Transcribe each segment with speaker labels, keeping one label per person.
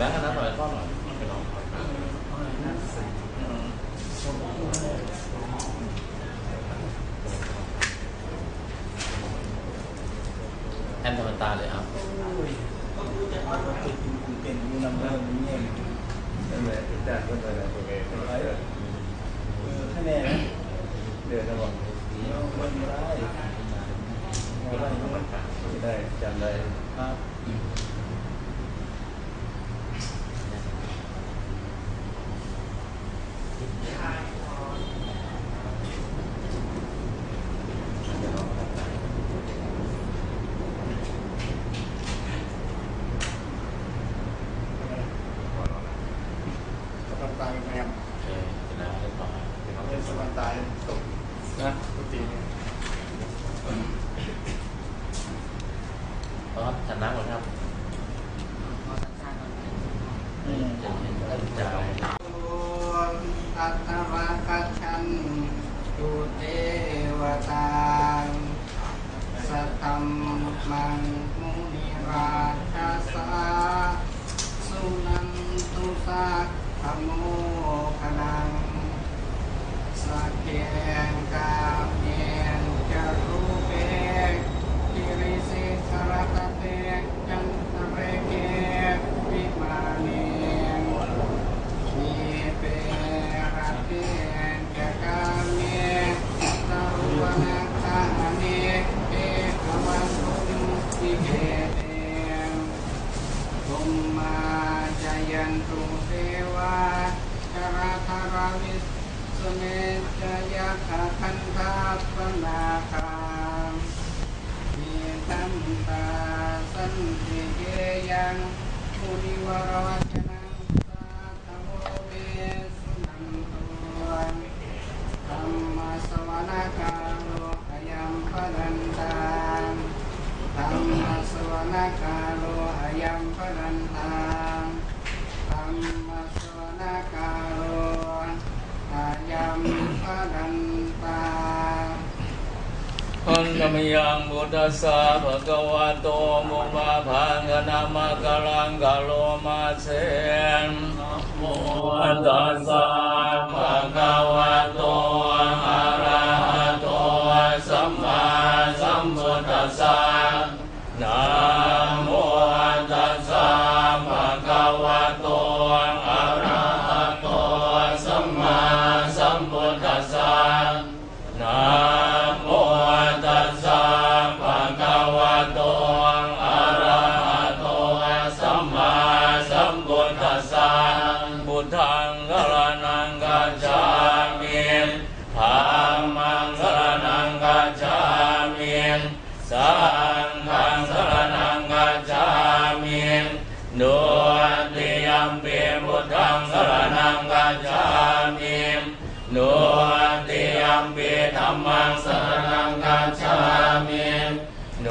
Speaker 1: แบงค์อันนั้นหน่อยข้อหน่อยแอนทำมันตาเลยอะ
Speaker 2: เป็นมีน้ำเริ่มเงี้ย
Speaker 3: นั่นแหละอาจารย์ก็เลยนะตัวเอง
Speaker 2: คะแนน
Speaker 3: เดือนละวัน
Speaker 2: เราคนร้ายเราได้มัน
Speaker 3: ไม่ได้จำได้
Speaker 2: ครับ
Speaker 4: สมันตายแมม
Speaker 1: โอเคเสร็จแล้วเรียบร้อย
Speaker 4: เขาเป็นสมันตายตก
Speaker 1: นะ
Speaker 4: ตุตีเนี่ย
Speaker 1: ครับฉันน้ำก่อนครับ
Speaker 2: อืม
Speaker 1: จะเห็นว่าจะเอา
Speaker 5: อัตตราคัจฉันตุเทวตาสัตตัมมังมุนิราชาสาสุนันตุสักขโมคนังสักเกงกาเมนจารุเปกกิริสิสรตเตกจันตเรเกวิมาเน มีเปรัตเตจะกามิตารุวนาคานิเอกวันตุมิเกเตตุมมาจายันตุเทวาจาราธาราวิสเมจยาคาคันธาปนาคามมีตันตาสันติเกยัง มุ ตสสะ
Speaker 1: ภะคะวะโตมุมาพังกนามะกะลังกะโลมาเสนโมตัสสะภะคะวะโต ธรรมังสรณังกัจฉามิโน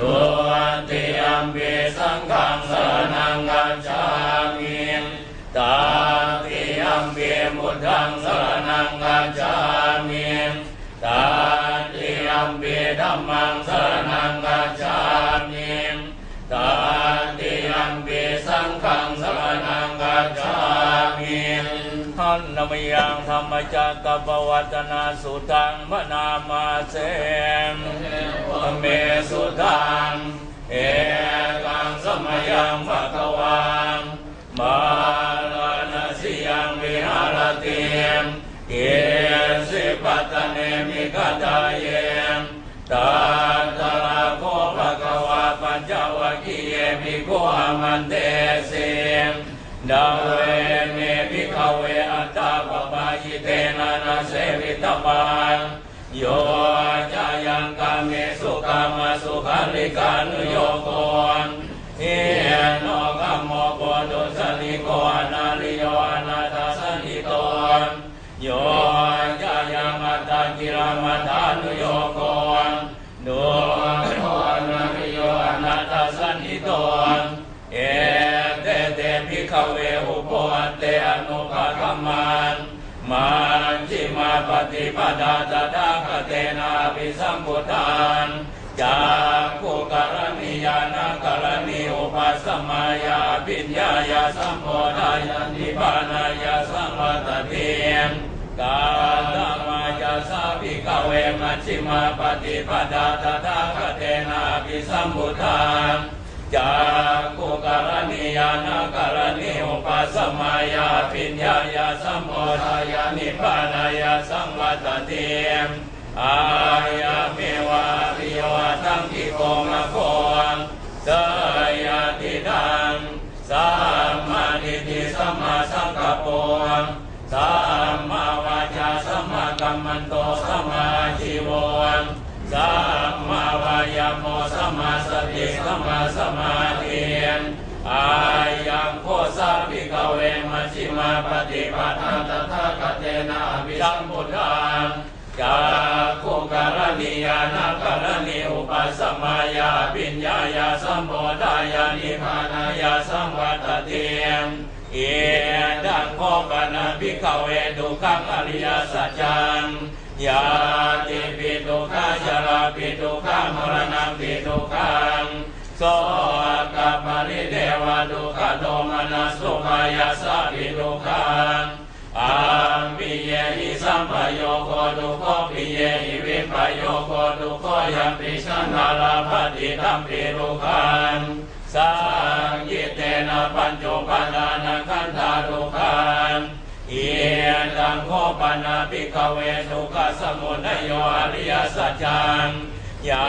Speaker 1: ติยัมปิสังฆังสรณังกัจฉามิตาติยัมปิมุทังสรณังกัจฉามิตาติยัมปิธัมมังสรณังกัจฉามิตาติยัมปิสังฆังสรณังกัจฉามิ ท่านนมยังธรรมจักรปวัตนาสุตังมนามาเสมเมสุตังเอกังสมยังภะคะวังมาลานสิยังวิหารติมเกสิปัตเนมิกตาเยมตาตระโคภะคะวะปัญจวัคคียมิโกอามันเตเสม ดาเวเนภิกเวอัตตาปปายเตนะนะเสวิตปังโยจายังกาเมสุกามาสุขันลิกานุโยโกนเฮโนกัมโมโกตุสลิโกอนาลิโยอนาตาสนิโตนโยจายังมัตตากิรามัตานุโยโกนโนโนอนาลิโยอนาตาสนิโตน ขเวอุปโอันเตอนุภาคมันมันจิมาปฏิปดาตถาคเตนาภิสัมพุทานจากขุกรณียานกรณีอุปสมายาปิญญายาสัมโพธายานิพพานายาสังวัตเตียมกาตมายาสาภิกเวมัชฌิมาปฏิปทาตถาคเตนะภิสัมพุทธา จากุกรณียานาการณิอุปสมัยาปิญญายาสมโพธายานิพานายาสังวัตเตียมอายาเมวาริยวาตังกิโกมะโกงสยาติดังสัมมาทิฏฐิสัมมาสังกัปโปสัมมาวาจาสัมมากัมมันโตสัมมาชีวงสัม โมสัมมาสติสัมมาสมาธิอายังโคสาภิกเวมัชฌิมาปฏิปทาตถาคเตนะวิสัมพุทธังกาคุการณียานาการณีอุปสมัยาปิญญายาสัมโพธายานิพานายาสัมวัตเตียมเอดังโคปนาภิกเวดุขังอริยสัจจังยา ขังโสกัปริเดวดุขโดมนัสุมายาสาปิดุขังอาปิเยหิสัมปโยโคดุโคปิเยหิวิปโยโคดุโคยัมปิชนาลาภติธัมปิรุขันสังยิเตนะปัญจุปทานังขันธารุขันเอตังโคปนาปิกเวทุกขสมุทัยโยอริยสัจจัง ยา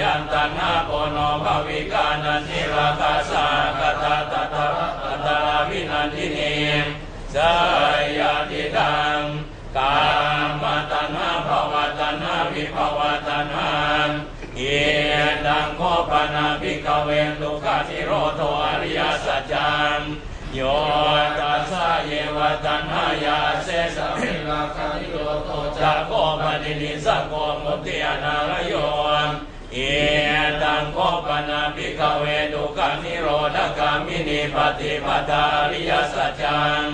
Speaker 1: ยันตัณหาโปโนภวิกานันทิราคาสากตาตตาตตาวินันทิเนสยาติดังกามตัณหาภวตัณหาวิภวตัณหาเยดังโคปนาภิกเวทุกาทิโรโทอริยสัจจัง โยตัสสะเยวตัณหายาเสสะวิราคานิโรโทจักโคปนินิสโกมุติอนาลโยเอตังโคปนาภิกเวทุกขานิโรธกามินิปฏิปทาริยสัจจัง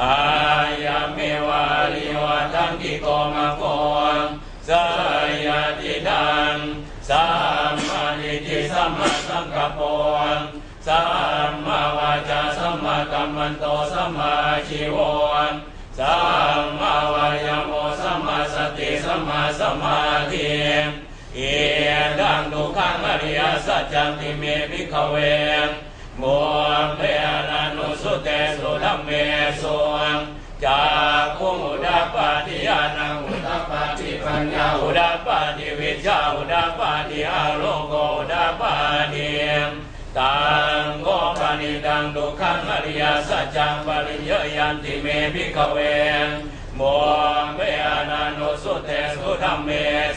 Speaker 1: อายาเมวาริวาทังกิโกมะโกงสยาติดังสัมมาทิฏฐิสัมมาสังกัปโป ชีวงสัมมาวายโมสัมมาสติสัมมาสมาธิเอดังทุกขังอริยสัจจังติเมภิกขเวโมเพนานุสุเตสุธัมเมสุงจากคุงอุดาปาติยานังอุดาปาติปัญญาอุดาปาติวิชาอุดาปาติอาโลโกอุดาปาติ ตังโกปานิดังดุขังอริยสัจจังปริยยันติเมภิกขเวโมเพนานุสุเตสุธัมเม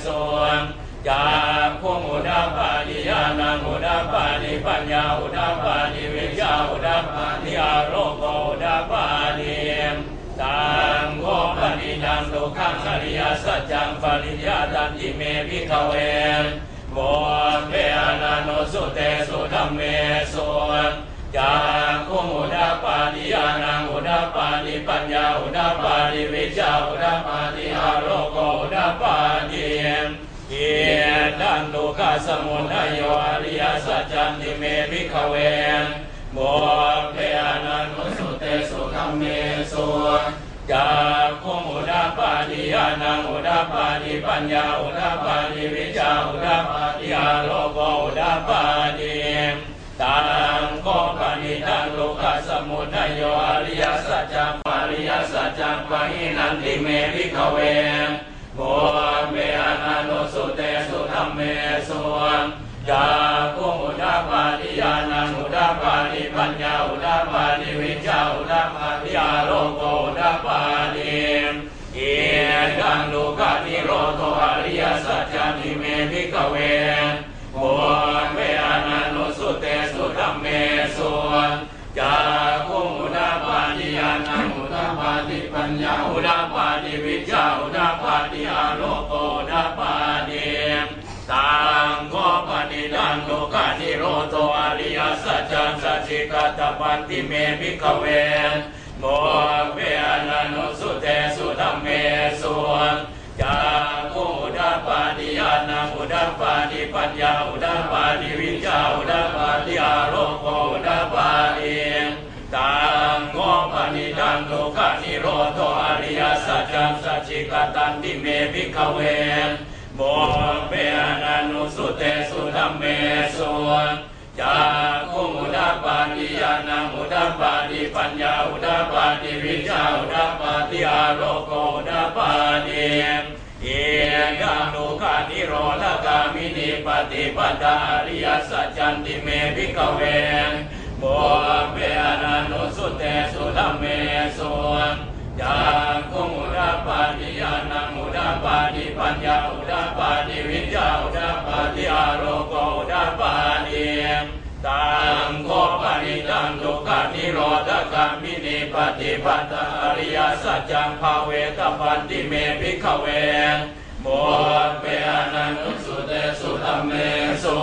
Speaker 1: สุงจากพวงอุดาปาติยานังอุดาปาติปัญญาอุดาปาติวิชาอุดาปาติอาโรโกอุดาปาติตังโกปนิดังดุขังอริยสัจจังปริยาตันติเมพิขเว โมเปอนาโนสุเตสุธัมเมสุจากพวงอุดาปาติยานังอุดาปาติปัญญาอุดาปาติวิชาอุดาปาติอารโกอุดาปาติเอดันตุกะสมุทัยโยอริยสัจจันติเมภิกขเวโมเพอนันมุสุเตสุขัมเมสุจากคุ ติยานังอุดาปาติปัญญาอุดาปาติวิชาอุดาปาติอาโลโกอุดาปาติตังโกปนิตังตุกะสมุทัยโยอริยสัจจังอริยสัจจังปะหินันติเมภิขเวโมเมอนานุสุเตสุธัมเมสุงจาคุงอุดาปาติยานังอุดาปาติปัญญาอุดาปาติวิชาอุดาปาติอาโรโกอุดาปาติ เอดังลูกานิโรโทอริยสัจจานิเมภิกขเวโมเมอนานุสุเตสุธัมเมสุจาคุงอุดาปาติยานังอุดาปาติปัญญาอุดาปาติวิชาอุดาปาติอาโลโกอุดาปาติตังโกปนิดันโลกานิโรโตอริยสัจจังสัจจิกาตปันติเมภิกขเว โมเวนันสุเตสุธรรมเมสุจามุดาปานิยานาอุดาปานิปัญญาอุดาปานิวิชาอุดาปานิอารมณ์อุดาปานิตังโมปานิดันโลกานิโรโตอริยสัจสัจจิกตันติเมภิกเวโมเวนันุสุเตสุธรรมเมสุจา ปาติยานามุดาปาติปัญญาอุดาปาติวิชาอุดาปาติอาโรโกอุดาปาติเอียังโลกานิโรธกามินิปฏิปทาอริยสัจจันติเมพิกเวโมเปอนันุสุเตสุธรรมเมสุจากคุมุดาปาติยานามุดาปาติปัญญาอุดาปาติวิชาอุดาปาติอาโรโกอุดาปาติ ตังโคปนิตังทุกขานิโรธกามินิปฏิปทาอริยสัจจังภาเวตปันติเมพิกขเวโมเปอนันตสุเตสุธรรมเมสุ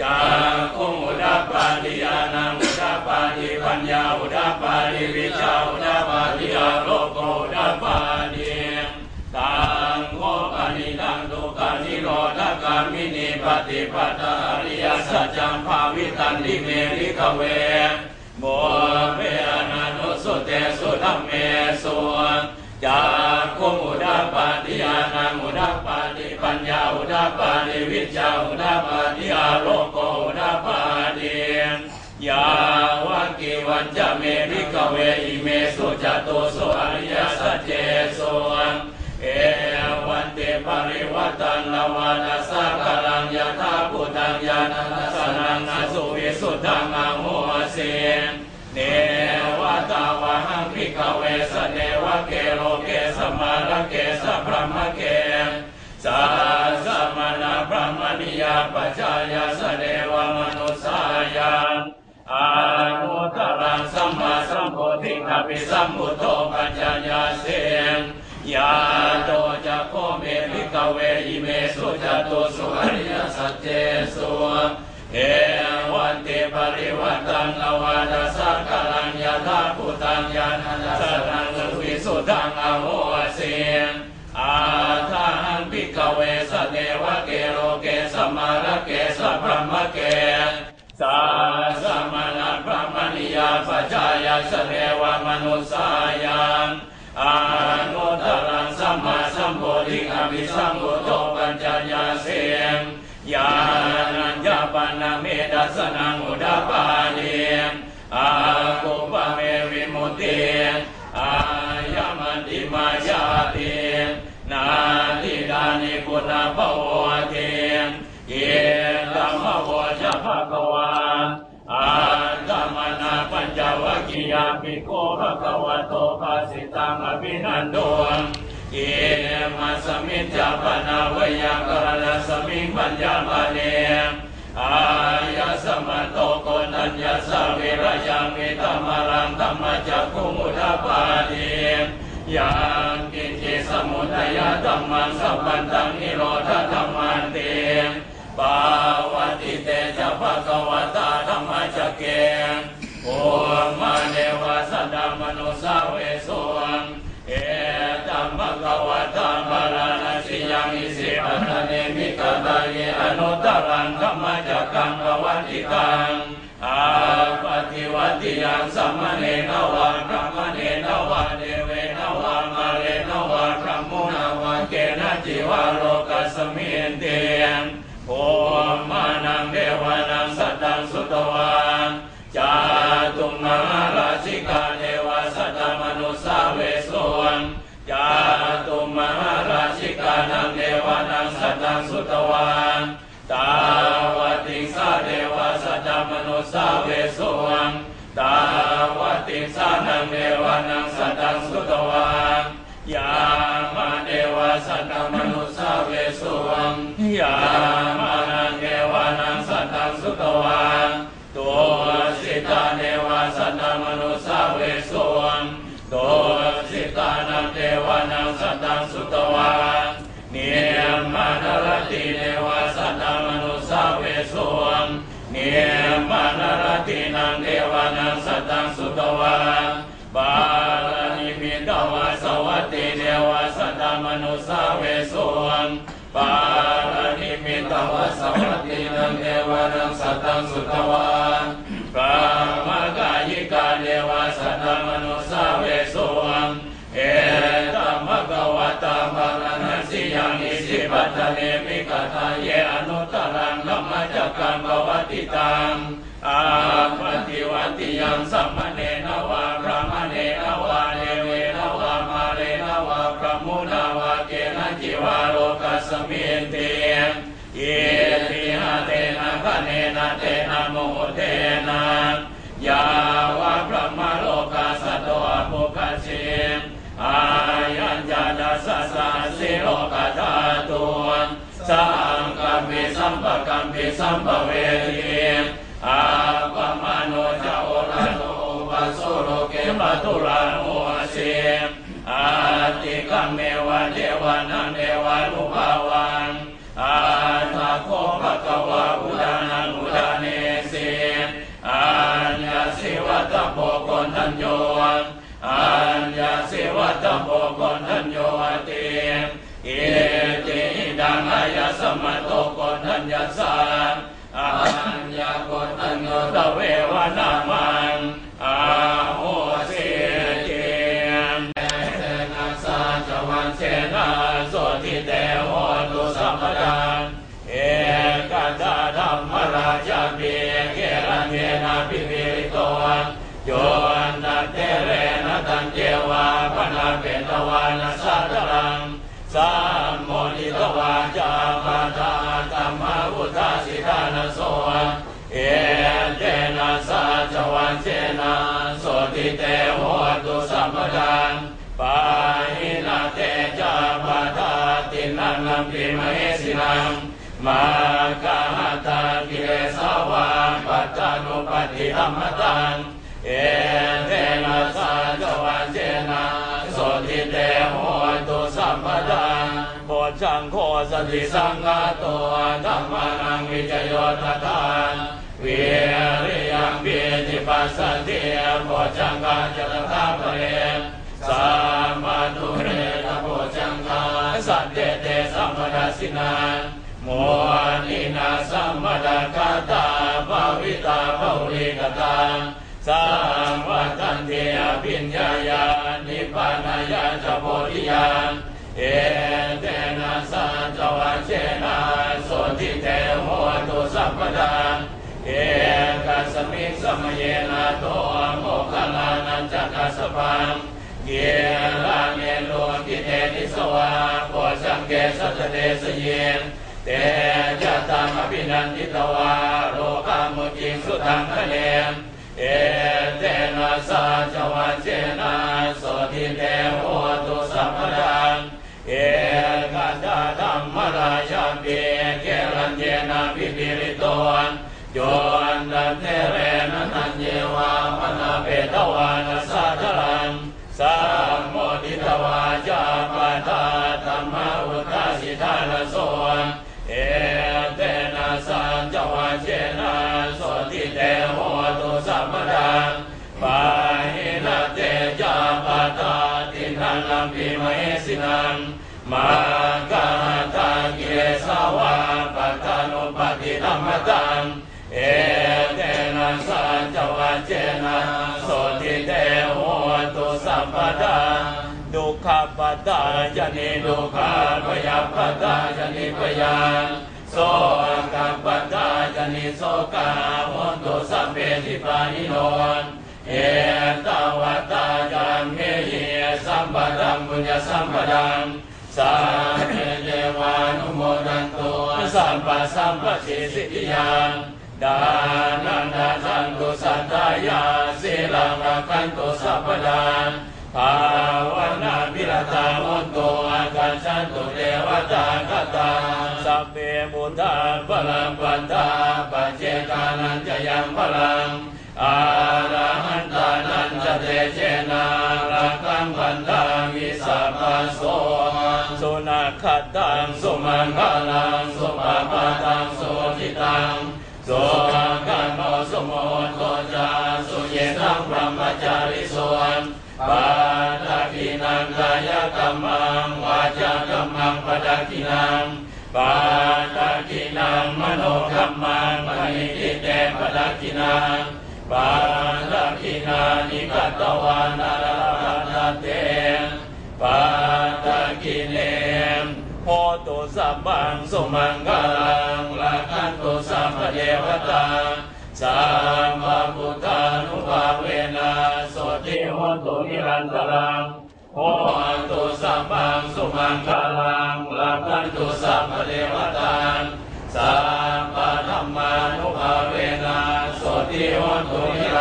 Speaker 1: จากคุมุดาปาติยานามุดาปาติปัญญาอุดาปาติวิชาอุดาปาติอาโลโกอุดาปาติตังโมปนิตังทุกขานิโรธกามินิปฏิปทาอริย สัจจังภาวิตันติเมริขเวโมเปอนันตุสุเตสุธรรมเมสุจากคุมุดาปาติยานามุดาปาติปัญญาอุดาปาติวิชาอุดาปาติอาโลโกอุดาปาติยาวะกิวัจจะเมริกเวอิเมสุจตุสุอริยสัจเจสุเอวัน วัตันวานัสสะกลังยะธาพุตังยานัสสนังอสุวิสุทธังอโหสิเนวตาวะหังพิกเวสเนวะเกโลเกสมาระเกสพระมะเกสาสมณพระมณียาปัจจายาสเนวมนุสายานอานุตรังสัมมาสัมโพธิอภิสัมพุทโธปัญญายาเสง ยาโตจะโคเมพิกเวอิเมสุจตุสุอริยสัจเจสุเอวันติปริวัตังอวาดสักกลังยะธาพุตังยานันสนังสุวิสุทธังอโหสิอาทาหังพิกเวสเนวะเกโรเกสมาระเกสพรมะเกสาสมณพระมณียาปัจจายาสเนวมนุสายาน อานุตรังสัมมาสัมโพธิอภิสัมพุทโธปัญจญาเสงยานัญญาปนาเมดัสนังอุดาปาเดีอากุปเมวิมุตติอายามันติมายาตินาทิดานิปุณาภวเทเย คะวะโตภาสิตังอภินันโดเยมัสมิจจปนาวยากรณสมิงปัญญามาเนอายาสมโตโกนัญญาสวิรยังมิตมรังธรรมจักขุมุทาปาติยังกินจิสมุทัยธรรมังสัพพันตังนิโรธธรรมันเตปาวติเตจะภะคะวตาธรรมจักเก โอมาเนวะสัตตมนุสาเวสุเอตัมภะคะวะตาบาลานาสิยังอิสิปัตเนมิกตาเยอนุตตรังธรรมจักกังภวัติกังอาปฏิวัติยังสัมมเนนวะพระมเนนวะเดเวนวะมาเลนวะพระมุนวะเกนะจิวะโลกัสมินเตยโอมานังเดวานังสัตตังสุตวา กาเทวสัตตมนุสาเวสโนจาตุมหาราชิกานังเทวานังสัตตังสุตวานตาวติงสาเทวสัตตมนุสาเวสวงตาวติงสานังเทวานังสัตตังสุตวานยามาเทวสัตตมนุสาเวสวงยา นเนียมานรติเทวสัตตมนุสาเวสุวงเนียมานรตินังเทวานังสัตตังสุตวานบาลานิมิตวาสวัตติเทวสัตตมนุสาเวสุวงปาลานิมิตวาสวัตตินังเทวานังสัตตังสุตวา งภวติตังอาปฏิวัติยังสัมมเนนวาพระมเนนวาเดเวนวามาเรนวาพระมุนาวาเกนะจิวาโลกัสมินเตียเยติหะเตนะคะเนนะเตนะโมเทนะยาวะพระมโลกาสโตอภุคเชมอายัญญาดาสสะสิโลกธาตุ สัมปกัมปิสัมปเวทีอาปะมโนจาโอระโนปัสโสโลเกมตุลาโนเสมอาติกัมเมวะเทวานังเทวานุภาวันอาทาโคภะคะวะอุดานังอุดาเนเสมอัญญาสิวัตโปกนทัญโยอัญญาสิวัตโปกนทัญโยติเติดังอายสมะโตกนทัญญาสาอัญญาโกนทัญโยตเววนามันอาโหสิเจมเตนะสาจวันเชนะโสทิเตโหตุสัมปทานเอกตาธรรมราชาเบียเกรันเยนาปิวิริโตโยนัตเตเรนตันเจวาปนาเปตวานัสสะตรัง สามโมนิตวาจาปาทาตัมมาอุทาสิทานโสเอเตนะสาจวันเชนะโสติเตโหตุสัมปทานปาหินาเตจาปาทาตินังนัมปิมเหสินังมากาหตากิเลสวาปัจจานุปฏิธรรมตัง งโคสติสังฆาโตธรรมานังวิจโยตทานเวริยังเบียติปัสสติโพชังกาจตถาปเรสัมมาตุเรนะโพชังกาสัตเตเตสัมปทัสสินานโมนินาสัมมดาคาตาภาวิตาภาวิกตาสังวัตันเทียปิญญายานิพพานายาจะโพธิญาณ เอเตนะสัจวัชเชนะโสติเตโหตุสัพพทานเอกัสมิงสมเยนะโตโมคคลานันจักกัสสปังเยลาเนโลกิเตนิสวาโพชังเกสัตเตสเยนเตจะตังอภินันทิตวาโลกามุจิงสุตังคะเนมเอเตนะสาจวัจเจนะโสติเตโหตุสัมปทาน เอกัตธรรมราชาเปีเกรัญเยนะพิปิริโตนโยนดันเทเรนะนันเยวามนาเปตวานาสสะทลังสัมโมทิตวาจาปะตาธรรมอุตตาสิทานโสนเอ มากาตากิเลสาวาปัตตานุปฏิธรรมตังเอเตนะสัจวัชเชนะโสติเตโหตุสัมปทานดุขปัตตาจนิดุขาพยาปัตตาจนิพยานโสกัปปัตตาจนิโสกาหุนตุสัพเพทิปานิโนนเอตวัตตาจันเมหิสัมปดังบุญญสัมปดัง สัมเพเทวานุโมดันตุสัมปัสสัมปชิสิทยังดานันดาทันตุสัตตายาสิลังรักันตุสัพพดานภาวนาพิรตามุนโตอาการชันตุเทวตาคตาสัพเพมุทาพลังปันตาปัจเจกานันจะยังพลังอาระหันตานันจะเตเชนารักังพันตามิสัพพโส สุนัขตังสุมันคลังสุปปาตังสุทิตังโสกันโนสมุนโตจาสุเยนังพรหมจาริสวนปาตากินังกายกรรมังวาจากรรมังปะดากินังปาตากินังมโนกรรมังปณิทิเตปะดากินังปาตากินานิกัตตวานาราปะเต ปาตากิเนมโหตุสัพพังสุมังคลังลักขันตุสัพพเทวตาสัมมาพุทธานุภาเวนะโสติโหตุนิรันตรังโหตุสัพพังสุมังคลังลักขันตุสัพพเทวตาสัมมาธรรมานุภาเวนะโสติโหตุนิ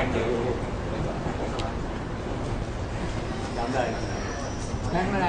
Speaker 3: แข็งแรงอยู่
Speaker 4: จำได้นะ
Speaker 5: แรงอะไ